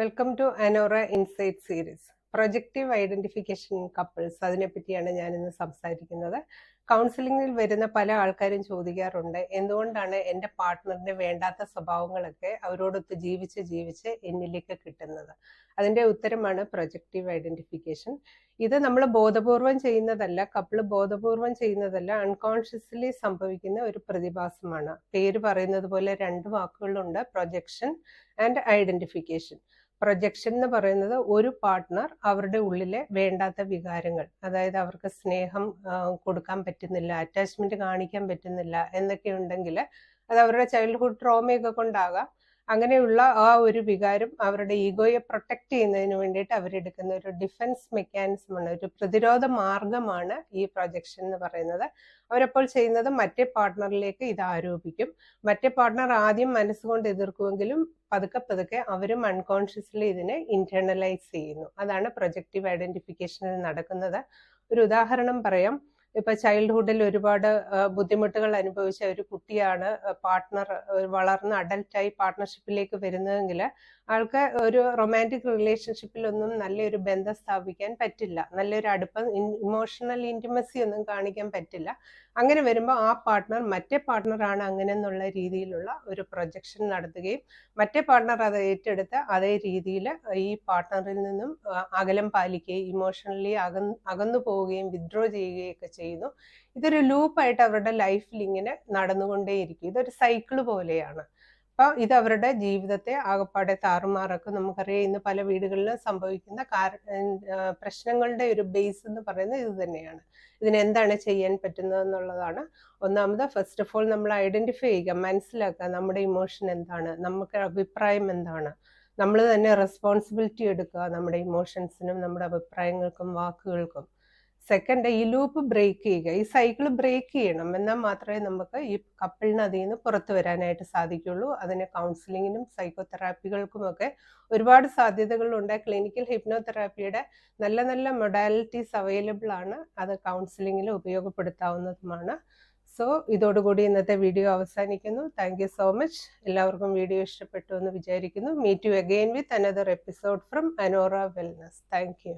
Welcome to Anora insight series projective identification couples അതിനെപ്പറ്റിയാണ് ഞാൻ ഇന്ന് സംസാരിക്കുന്നത്. കൗൺസിലിംഗിൽ വരുന്ന പല ആൾക്കാരും ചോദിക്കാറുണ്ട്. എന്തുകൊണ്ടാണ് എന്റെ പാർട്ട്ണറിന് വേണ്ടാത്ത സ്വഭാവങ്ങളൊക്കെ അവരോടൊത്ത് ജീവിച്ച് ജീവിച്ച് എന്നിലേക്ക് കിട്ടുന്നത്? അതിന്റെ ഉത്തരമാണ് പ്രൊജക്റ്റീവ് ഐഡന്റിഫിക്കേഷൻ ഇത് നമ്മൾ ബോധപൂർവം ചെയ്യുന്നതല്ല കപ്പിൾ ബോധപൂർവം ചെയ്യുന്നതല്ല അൺകോൺഷ്യസ്ലി സംഭവിക്കുന്ന ഒരു പ്രതിഭാസമാണ്. പേര് പറയുന്നത് പോലെ രണ്ട് വാക്കുകളുണ്ട് പ്രൊജക്ഷൻ ആൻഡ് ഐഡന്റിഫിക്കേഷൻ പ്രൊജക്ഷൻ എന്ന് പറയുന്നത് ഒരു പാർട്ട്ണർ അവരുടെ ഉള്ളിലെ വേണ്ടാത്ത വികാരങ്ങൾ അതായത് അവർക്ക് സ്നേഹം കൊടുക്കാൻ പറ്റുന്നില്ല അറ്റാച്ച്മെന്റ് കാണിക്കാൻ പറ്റുന്നില്ല എന്നൊക്കെ ഉണ്ടെങ്കിൽ അത് അവരുടെ ചൈൽഡ്ഹുഡ് ട്രോമയൊക്കെ കൊണ്ടാകാം. അങ്ങനെയുള്ള ആ ഒരു വികാരം അവരുടെ ഈഗോയെ പ്രൊട്ടക്ട് ചെയ്യുന്നതിന് വേണ്ടിയിട്ട് അവരെടുക്കുന്ന ഒരു ഡിഫൻസ് മെക്കാനിസമാണ് ഒരു പ്രതിരോധ മാർഗമാണ് ഈ പ്രൊജക്ഷൻ എന്ന് പറയുന്നത്. അവരപ്പോൾ ചെയ്യുന്നത് മറ്റേ പാർട്ട്ണറിലേക്ക് ഇത് ആരോപിക്കും. മറ്റേ പാർട്ട്ണർ ആദ്യം മനസ്സുകൊണ്ട് എതിർക്കുമെങ്കിലും പതുക്കെ പതുക്കെ അവരും അൺകോൺഷ്യസ്ലി ഇതിനെ ഇന്റേണലൈസ് ചെയ്യുന്നു. അതാണ് പ്രൊജക്റ്റീവ് ഐഡന്റിഫിക്കേഷനിൽ നടക്കുന്നത്. ഒരു ഉദാഹരണം പറയാം. ഇപ്പൊ ചൈൽഡ്ഹുഡിൽ ഒരുപാട് ബുദ്ധിമുട്ടുകൾ അനുഭവിച്ച ഒരു കുട്ടിയാണ് പാർട്ട്ണർ വളർന്ന അഡൽട്ടായി പാർട്ട്ണർഷിപ്പിലേക്ക് വരുന്നതെങ്കിൽ ആൾക്ക് ഒരു റൊമാന്റിക് റിലേഷൻഷിപ്പിലൊന്നും നല്ലൊരു ബന്ധം സ്ഥാപിക്കാൻ പറ്റില്ല. നല്ലൊരു അടുപ്പം ഇമോഷണൽ ഇന്റിമസി ഒന്നും കാണിക്കാൻ പറ്റില്ല. അങ്ങനെ വരുമ്പോൾ ആ പാർട്ട്ണർ മറ്റേ പാർട്ട്ണറാണ് അങ്ങനെ എന്നുള്ള രീതിയിലുള്ള ഒരു പ്രൊജക്ഷൻ നടത്തുകയും മറ്റേ പാർട്ട്ണർ അത് ഏറ്റെടുത്ത് അതേ രീതിയിൽ ഈ പാർട്ട്ണറിൽ നിന്നും അകലം പാലിക്കുകയും ഇമോഷണലി അകന്ന് അകന്നു പോവുകയും വിഡ്രോ ചെയ്യുകയൊക്കെ ചെയ്യുന്നു ഇതൊരു ലൂപ്പായിട്ട് അവരുടെ ലൈഫിൽ ഇങ്ങനെ നടന്നുകൊണ്ടേയിരിക്കും. ഇതൊരു സൈക്കിൾ പോലെയാണ്. അപ്പൊ ഇത് അവരുടെ ജീവിതത്തെ ആകപ്പാടെ താറുമാറാക്കും. നമുക്കറിയാം ഇന്ന് പല വീടുകളിലും സംഭവിക്കുന്ന പ്രശ്നങ്ങളുടെ ഒരു ബേസ് എന്ന് പറയുന്നത് ഇത് തന്നെയാണ്. ഇതിനെന്താണ് ചെയ്യാൻ പറ്റുന്നത് എന്നുള്ളതാണ്. ഒന്നാമത് ഫസ്റ്റ് ഓഫ് ഓൾ നമ്മൾ ഐഡന്റിഫൈ ചെയ്യുക മനസ്സിലാക്കുക നമ്മുടെ ഇമോഷൻ എന്താണ് നമുക്ക് അഭിപ്രായം എന്താണ്. നമ്മൾ തന്നെ റെസ്പോൺസിബിലിറ്റി എടുക്കുക നമ്മുടെ ഇമോഷൻസിനും നമ്മുടെ അഭിപ്രായങ്ങൾക്കും വാക്കുകൾക്കും. സെക്കൻഡ് ഈ ലൂപ്പ് ബ്രേക്ക് ചെയ്യുക. ഈ സൈക്കിൾ ബ്രേക്ക് ചെയ്യണം. എന്നാൽ മാത്രമേ നമുക്ക് ഈ കപ്പിളിന് അതിൽ നിന്ന് പുറത്തു വരാനായിട്ട് സാധിക്കുള്ളൂ അതിന് കൗൺസിലിങ്ങിനും സൈക്കോതെറാപ്പികൾക്കും ഒക്കെ ഒരുപാട് സാധ്യതകളുണ്ട് ക്ലിനിക്കൽ ഹിപ്നോതെറാപ്പിയുടെ നല്ല നല്ല മൊഡാലിറ്റീസ് അവൈലബിൾ ആണ്. അത് കൗൺസിലിങ്ങിൽ ഉപയോഗപ്പെടുത്താവുന്നതുമാണ്. സോ ഇതോടുകൂടി ഇന്നത്തെ വീഡിയോ അവസാനിക്കുന്നു. താങ്ക് സോ മച്ച് എല്ലാവർക്കും വീഡിയോ ഇഷ്ടപ്പെട്ടു എന്ന് വിചാരിക്കുന്നു. Meet you again with another episode from Anora wellness thank you